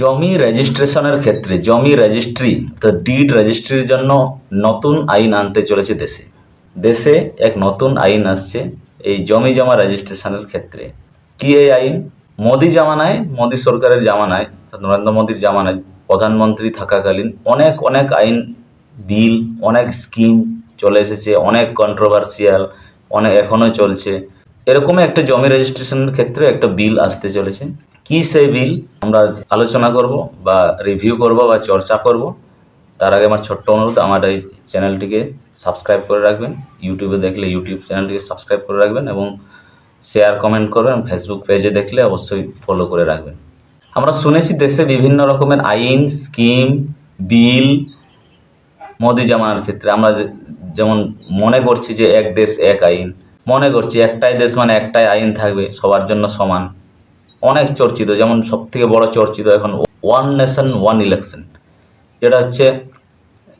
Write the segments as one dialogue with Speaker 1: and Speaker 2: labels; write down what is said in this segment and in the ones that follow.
Speaker 1: জমি রেজিস্ট্রেশনের ক্ষেত্রে, জমি রেজিস্ট্রি তো ডিড রেজিস্ট্রির জন্য নতুন আইন আনতে চলেছে দেশে। দেশে এক নতুন আইন আসছে এই জমি জমা রেজিস্ট্রেশনের ক্ষেত্রে। কি এই আইন? মোদি জামানায়, মোদি সরকারের জামানায়, নরেন্দ্র মোদীর জামানায় প্রধানমন্ত্রী থাকাকালীন অনেক অনেক আইন, বিল, অনেক স্কিম চলে এসেছে, অনেক কন্ট্রোভার্সিয়াল অনেক এখনও চলছে। এরকমই একটা জমি রেজিস্ট্রেশনের ক্ষেত্রে একটা বিল আসতে চলেছে। কি সেই বিল, আমরা আলোচনা করব বা রিভিউ করব বা চর্চা করব। তার আগে আমার ছোট্ট অনুরোধ, আমার এই চ্যানেলটিকে সাবস্ক্রাইব করে রাখবেন। ইউটিউবে দেখলে ইউটিউব চ্যানেলটিকে সাবস্ক্রাইব করে রাখবেন এবং শেয়ার কমেন্ট করবেন। ফেসবুক পেজে দেখলে অবশ্যই ফলো করে রাখবেন। আমরা শুনেছি দেশে বিভিন্ন রকমের আইন স্কিম বিল, মোদি জামানার ক্ষেত্রে আমরা যেমন মনে করছি যে এক দেশ এক আইন। মনে করছি একটাই দেশ মানে একটাই আইন থাকবে, সবার জন্য সমান। অনেক চর্চিত, যেমন সব থেকে বড় চর্চিত এখন ওয়ান নেশন ওয়ান ইলেকশন যেটা হচ্ছে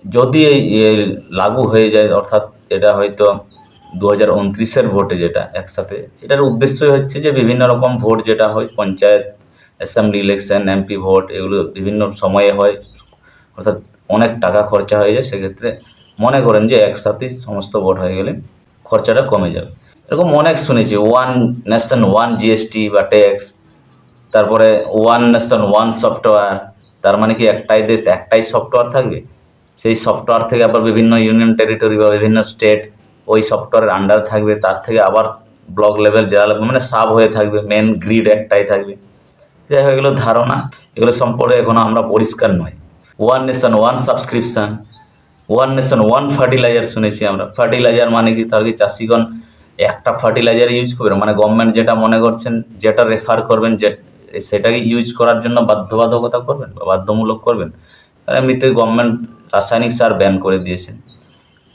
Speaker 1: যদি এই লাগু হয়ে যায়, অর্থাৎ এটা হয়তো দু হাজার উনত্রিশের ভোটে যেটা একসাথে, এটার উদ্দেশ্যই হচ্ছে যে বিভিন্ন রকম ভোট যেটা হয়, panchayat assembly election MP vote, এগুলো বিভিন্ন সময়ে হয়, অর্থাৎ অনেক টাকা খরচা হয়ে যায়, সেক্ষেত্রে মনে করেন যে একসাথেই সমস্ত ভোট হয়ে গেলে খরচাটা কমে যাবে। এরকম অনেক শুনেছি ওয়ান নেশন ওয়ান জিএসটি বা ট্যাক্স তারপরে ওয়ান নেশন ওয়ান সফটওয়্যার তার মানে কি একটাই দেশ, একটাই সফটওয়্যার থাকবে? সেই সফটওয়্যার থেকে আবার বিভিন্ন ইউনিয়ন টেরিটরি বা বিভিন্ন স্টেট ওই সফটওয়্যারের আন্ডার থাকবে, তার থেকে আবার ব্লক লেভেল জেলা লেভেল মানে সাব হয়ে থাকবে মেন গ্রিড একটাই থাকবে। যাই হোক, এগুলো ধারণা, এগুলো সম্পর্কে এখনও আমরা পরিষ্কার নয় one nation one subscription one nation one fertiliser শুনেছি আমরা। ফার্টিলাইজার মানে কি? তার কি চাষিগণ একটা ফার্টিলাইজার ইউজ করবে? মানে গভর্নমেন্ট যেটা মনে করছেন, যেটা রেফার করবেন, যে সেটাকে ইউজ করার জন্য বাধ্যবাধকতা করবেন বা বাধ্যমূলক করবেন। কারণ এমনিতে গভর্নমেন্ট রাসায়নিক সার ব্যান করে দিয়েছেন।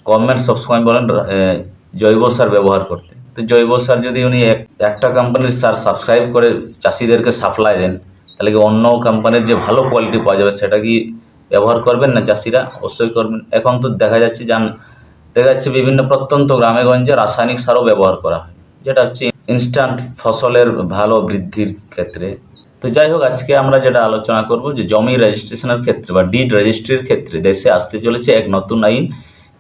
Speaker 1: গভর্নমেন্ট সবসময় বলেন জৈব সার ব্যবহার করতে। তো জৈব সার যদি উনি এক, একটা কোম্পানির সার সাবস্ক্রাইব করে চাষিদেরকে সাপ্লাই দেন, তাহলে কি অন্য কোম্পানির যে ভালো কোয়ালিটি পাওয়া যাবে সেটা কি ব্যবহার করবেন না চাষিরা? অবশ্যই করবেন। এখন তো দেখা যাচ্ছে যান, দেখা যাচ্ছে বিভিন্ন প্রত্যন্ত গ্রামে গঞ্জে রাসায়নিক সারও ব্যবহার করা হয়, যেটা হচ্ছে ইনস্ট্যান্ট ফসলের ভালো বৃদ্ধির ক্ষেত্রে। তো যাই হোক আজকে আমরা যেটা আলোচনা করব যে জমি রেজিস্ট্রেশনের ক্ষেত্রে বা ডিড রেজিস্ট্রির ক্ষেত্রে দেশে আসতে চলেছে এক নতুন আইন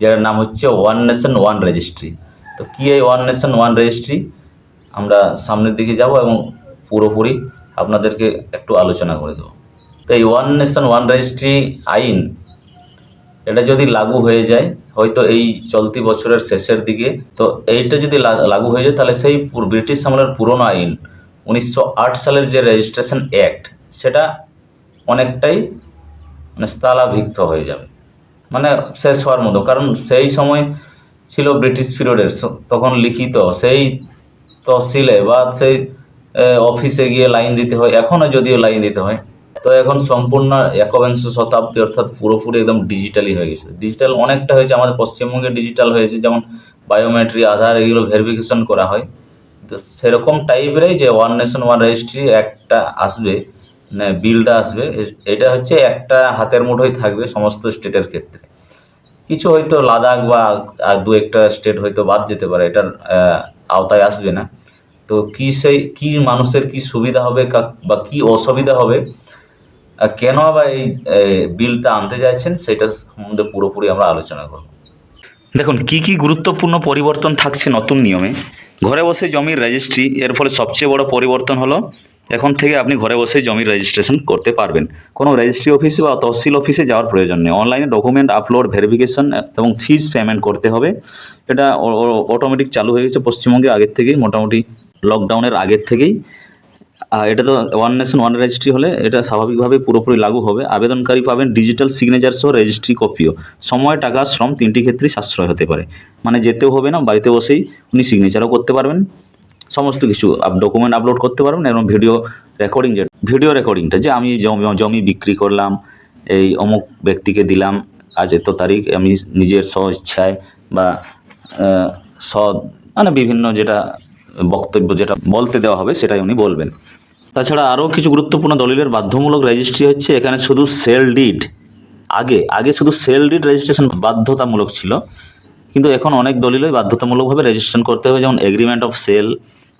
Speaker 1: যার নাম হচ্ছে ওয়ান নেশন ওয়ান রেজিস্ট্রি তো কী এই ওয়ান নেশন ওয়ান রেজিস্ট্রি আমরা সামনের দিকে যাব এবং পুরোপুরি আপনাদেরকে একটু আলোচনা করে দেবো। তো এই ওয়ান নেশন ওয়ান রেজিস্ট্রি আইন এটা যদি লাগু হয়ে যায়, হয়তো এই চলতি বছরের শেষের দিকে, তো এইটা যদি লাগু হয়ে যায়, তাহলে সেই ব্রিটিশ আমলের পুরনো আইন, উনিশশো আট সালের যে রেজিস্ট্রেশন অ্যাক্ট সেটা অনেকটাই মানে স্থলাভিক্ত হয়ে যাবে। মানে শেষ হওয়ার মতো। কারণ সেই সময় ছিল ব্রিটিশ পিরিয়ডের তখন লিখিত সেই তহসিলে বা সেই অফিসে গিয়ে লাইন দিতে হয়। এখনও যদিও লাইন দিতে হয়। তো এখন সম্পূর্ণ একবিংশ শতাব্দী অর্থাৎ পুরোপুরি একদম ডিজিটালি হয়ে গেছে। ডিজিটাল অনেকটা হয়েছে, আমাদের পশ্চিমবঙ্গে ডিজিটাল হয়েছে, যেমন বায়োমেট্রি আধার এগুলো ভেরিফিকেশন করা হয়। তো সেরকম টাইপেরই যে ওয়ান নেশন ওয়ান রেজিস্ট্রি একটা আসবে মানে বিলটা আসবে এটা হচ্ছে একটা হাতের মুঠোয় থাকবে সমস্ত স্টেটের ক্ষেত্রে। কিছু হয়তো লাদাখ বা দু একটা স্টেট হয়তো বাদ যেতে পারে, এটার আওতায় আসবে না। তো কি সেই, কী মানুষের কি সুবিধা হবে বা কি অসুবিধা হবে কেন বা এই বিলটা আনতে চাইছেন সেটা সম্বন্ধে পুরোপুরি আমরা আলোচনা করব।
Speaker 2: দেখুন, কি কি গুরুত্বপূর্ণ পরিবর্তন থাকছে নতুন নিয়মে? ঘরে বসে জমির রেজিস্ট্রি এর ফলে সবচেয়ে বড় পরিবর্তন হলো, এখন থেকে আপনি ঘরে বসে জমির রেজিস্ট্রেশন করতে পারবেন। কোনো রেজিস্ট্রি অফিসে বা তহসিল অফিসে যাওয়ার প্রয়োজন নেই। অনলাইনে ডকুমেন্ট আপলোড ভেরিফিকেশন এবং ফিজ পেমেন্ট করতে হবে। এটা অটোমেটিক চালু হয়ে গেছে পশ্চিমবঙ্গে আগের থেকেই, মোটামুটি লকডাউনের আগের থেকেই। এটা তো ওয়ান নেশন ওয়ান রেজিস্ট্রি হলে এটা স্বাভাবিকভাবে পুরোপুরি লাগু হবে। আবেদনকারী পাবেন ডিজিটাল সিগনেচার সহ রেজিস্ট্রি কপিও সময়, টাকা, শ্রম তিনটি ক্ষেত্রেই সাশ্রয় হতে পারে। মানে যেতেও হবে না, বাড়িতে বসেই উনি সিগনেচারও করতে পারবেন। সমস্ত কিছু ডকুমেন্ট আপলোড করতে পারবেন এবং ভিডিও রেকর্ডিং যে ভিডিও রেকর্ডিংটা যে আমি জমি বিক্রি করলাম, এই অমুক ব্যক্তিকে দিলাম, আজ এত তারিখ, আমি নিজের স্ব ইচ্ছায় বা স মানে বিভিন্ন যেটা বক্তব্য যেটা বলতে দেওয়া হবে সেটাই উনি বলবেন। তাছাড়া আরও কিছু গুরুত্বপূর্ণ দলিলের বাধ্যমূলক রেজিস্ট্রি হচ্ছে, এখানে শুধু সেল ডিড আগে আগে শুধু সেল ডিড রেজিস্ট্রেশন বাধ্যতামূলক ছিল, কিন্তু এখন অনেক দলিলই বাধ্যতামূলকভাবে রেজিস্ট্রেশন করতে হবে, যেমন agreement of sale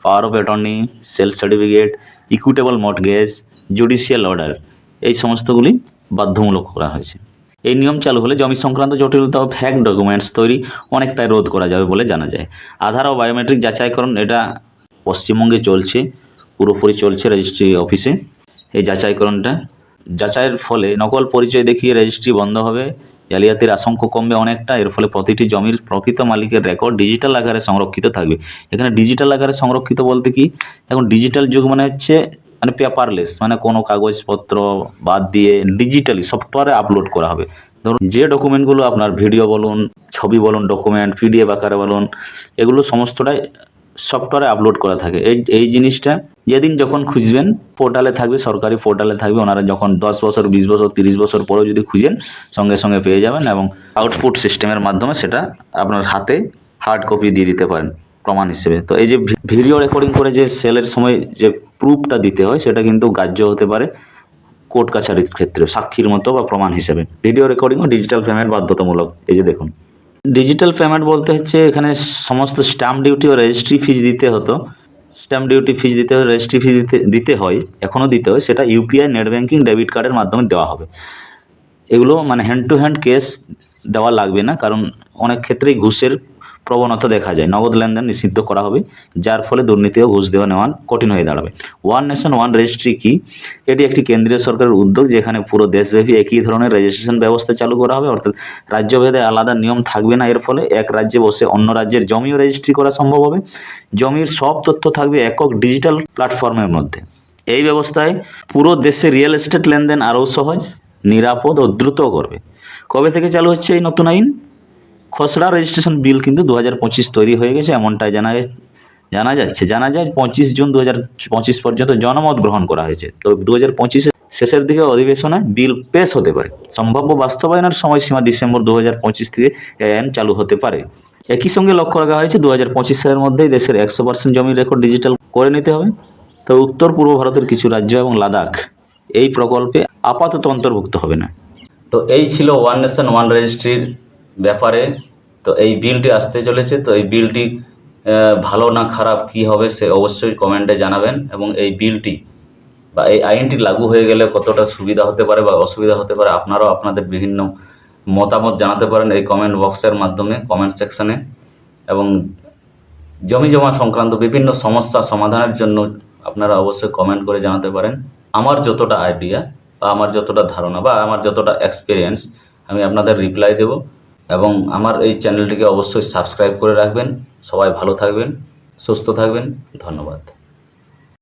Speaker 2: power of attorney sale certificate equitable mortgage judicial order এই সমস্তগুলি বাধ্যমূলক করা হয়েছে। এই নিয়ম চালু হলে জমি সংক্রান্ত জটিলতা ও ফ্যাক ডকুমেন্টস তৈরি অনেকটাই রোধ করা যাবে বলে জানা যায়। আধার ও বায়োমেট্রিক যাচাইকরণ এটা পশ্চিমবঙ্গে চলছে, পুরোপুরি চলছে রেজিস্ট্রি অফিসে এই যাচাইকরণটা যাচাইয়ের ফলে নকল পরিচয় দেখিয়ে রেজিস্ট্রি বন্ধ হবে। জালিয়াতির আশঙ্কা কমবে অনেকটা, এর ফলে প্রতিটি জমির প্রকৃত মালিকের রেকর্ড ডিজিটাল আকারে সংরক্ষিত থাকবে। এখানে ডিজিটাল আকারে সংরক্ষিত বলতে কি? এখন ডিজিটাল যুগ মানে হচ্ছে মানে পেপারলেস মানে কোনো কাগজপত্র বাদ দিয়ে ডিজিটালি সফটওয়্যারে আপলোড করা হবে। ধরুন, যে ডকুমেন্টগুলো আপনার ভিডিও বলুন, ছবি বলুন ডকুমেন্ট পিডিএফ আকারে বলুন, এগুলো সমস্তটাই সফটওয়্যারে আপলোড করা থাকে। এই এই জিনিসটা যেদিন যখন খুঁজবেন পোর্টালে থাকবে, সরকারি পোর্টালে থাকবে, ওনারা যখন দশ বছর, বিশ বছর, তিরিশ বছর পরেও যদি খুঁজেন, সঙ্গে সঙ্গে পেয়ে যাবেন এবং আউটপুট সিস্টেমের মাধ্যমে সেটা আপনার হাতে হার্ড কপি দিয়ে দিতে পারেন, প্রমাণ হিসেবে। তো এই যে ভিডিও রেকর্ডিং করে যে সেলের সময় যে প্রুফটা দিতে হয়, সেটা কিন্তু গ্রাহ্য হতে পারে কোর্ট কাছারির ক্ষেত্রে, সাক্ষীর মতো বা প্রমাণ হিসেবে। ভিডিও রেকর্ডিং ও ডিজিটাল পেমেন্ট বাধ্যতামূলক, এই যে দেখুন। ডিজিটাল পেমেন্ট বলতে হচ্ছে এখানে সমস্ত স্ট্যাম্প ডিউটি ও রেজিস্ট্রি ফিজ দিতে হতো। স্ট্যাম্প ডিউটি ফিজ দিতে হয় রেজিস্ট্রি ফিজ দিতে দিতে হয়, এখনও দিতে হয়, সেটা ইউপিআই নেট ব্যাঙ্কিং ডেবিট কার্ডের মাধ্যমে দেওয়া হবে। এগুলো মানে হ্যান্ড টু হ্যান্ড কেস দেওয়া লাগবে না, কারণ অনেক ক্ষেত্রেই ঘুষের প্রবণতা দেখা যায়। নগদ লেনদেন নিষিদ্ধ করা হবে, যার ফলে দুর্নীতি ও ঘুষ দেওয়া নেওয়া কঠিন হয়ে দাঁড়াবে। ওয়ান নেশন, ওয়ান রেজিস্ট্রি কি? এটি একটি কেন্দ্রীয় সরকারের উদ্যোগ, যেখানে পুরো দেশব্যাপী একই ধরনের রেজিস্ট্রেশন ব্যবস্থা চালু করা হবে, অর্থাৎ রাজ্যভেদে আলাদা নিয়ম থাকবে না। এর ফলে এক রাজ্যে বসে অন্য রাজ্যের জমিও রেজিস্ট্রি করা সম্ভব হবে। জমির সব তথ্য থাকবে একক ডিজিটাল প্ল্যাটফর্মের মধ্যে। এই ব্যবস্থায় পুরো দেশে রিয়েল এস্টেট লেনদেন আরও সহজ, নিরাপদ ও দ্রুত করবে। কবে থেকে চালু হচ্ছে এই নতুন আইন? খসড়া রেজিস্ট্রেশন বিল কিন্তু দু হাজার পঁচিশ তৈরি হয়ে গেছে, এমনটাই জানা জানা যাচ্ছে। জানা যায় পঁচিশ জুন দু হাজার পঁচিশ পর্যন্ত জনমত গ্রহণ করা হয়েছে। তো দু হাজার শেষের দিকে অধিবেশনে বিল পেশ হতে পারে। সম্ভাব্য বাস্তবায়নের সময়সীমা ডিসেম্বর দু হাজার পঁচিশ থেকে আইন চালু হতে পারে। একই সঙ্গে লক্ষ্য রাখা হয়েছে দু হাজার পঁচিশ সালের মধ্যেই দেশের একশো পার্সেন্ট জমির রেকর্ড ডিজিটাল করে নিতে হবে। তো উত্তর পূর্ব ভারতের কিছু রাজ্য এবং লাদাখ এই প্রকল্পে আপাতত অন্তর্ভুক্ত হবে না।
Speaker 1: তো এই ছিল ওয়ান নেশন ওয়ান রেজিস্ট্রির ব্যাপারে। তো এই বিলটি আসতে চলেছে। তো এই বিলটি ভালো না খারাপ কি হবে সে অবশ্যই কমেন্টে জানাবেন এবং এই বিলটি বা এই আইনটি লাগু হয়ে গেলে কতটা সুবিধা হতে পারে বা অসুবিধা হতে পারে আপনারাও আপনাদের বিভিন্ন মতামত জানাতে পারেন এই কমেন্ট বক্সের মাধ্যমে, কমেন্ট সেকশানে। এবং জমি জমা সংক্রান্ত বিভিন্ন সমস্যা সমাধানের জন্য আপনারা অবশ্যই কমেন্ট করে জানাতে পারেন। আমার যতটা আইডিয়া বা আমার যতটা ধারণা বা আমার যতটা এক্সপিরিয়েন্স আমি আপনাদের রিপ্লাই দেব। এবং আমার এই চ্যানেলটিকে অবশ্যই সাবস্ক্রাইব করে রাখবেন। সবাই ভালো থাকবেন সুস্থ থাকবেন। ধন্যবাদ।